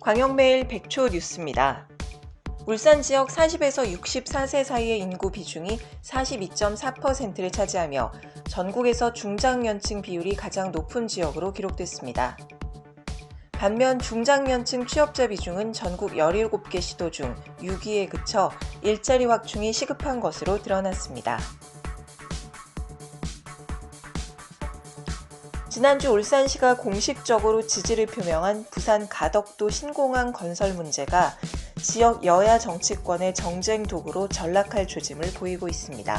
광역매일 백초 뉴스입니다. 울산 지역 40에서 64세 사이의 인구 비중이 42.4%를 차지하며 전국에서 중장년층 비율이 가장 높은 지역으로 기록됐습니다. 반면 중장년층 취업자 비중은 전국 17개 시도 중 6위에 그쳐 일자리 확충이 시급한 것으로 드러났습니다. 지난주 울산시가 공식적으로 지지를 표명한 부산 가덕도 신공항 건설 문제가 지역 여야 정치권의 정쟁 도구로 전락할 조짐을 보이고 있습니다.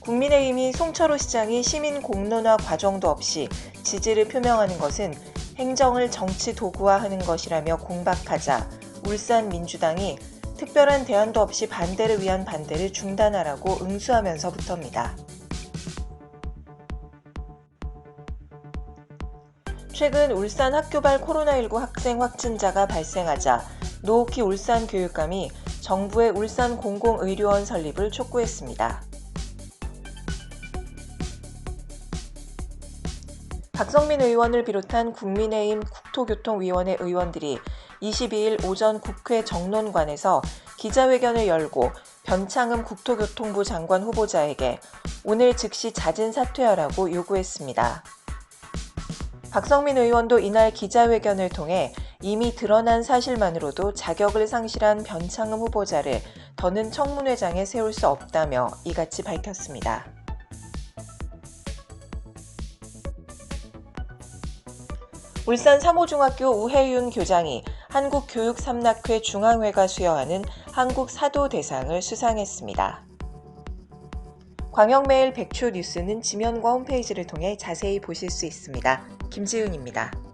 국민의힘이 송철호 시장이 시민 공론화 과정도 없이 지지를 표명하는 것은 행정을 정치 도구화하는 것이라며 공박하자 울산 민주당이 특별한 대안도 없이 반대를 위한 반대를 중단하라고 응수하면서부터입니다. 최근 울산 학교발 코로나19 학생 확진자가 발생하자 노오키 울산 교육감이 정부의 울산 공공의료원 설립을 촉구했습니다. 박성민 의원을 비롯한 국민의힘 국토교통위원회 의원들이 22일 오전 국회 정론관에서 기자회견을 열고 변창흠 국토교통부 장관 후보자에게 오늘 즉시 자진 사퇴하라고 요구했습니다. 박성민 의원도 이날 기자회견을 통해 이미 드러난 사실만으로도 자격을 상실한 변창흠 후보자를 더는 청문회장에 세울 수 없다며 이같이 밝혔습니다. 울산 3호중학교 우혜윤 교장이 한국교육삼락회 중앙회가 수여하는 한국사도 대상을 수상했습니다. 광역매일 백초 뉴스는 지면과 홈페이지를 통해 자세히 보실 수 있습니다. 김지윤입니다.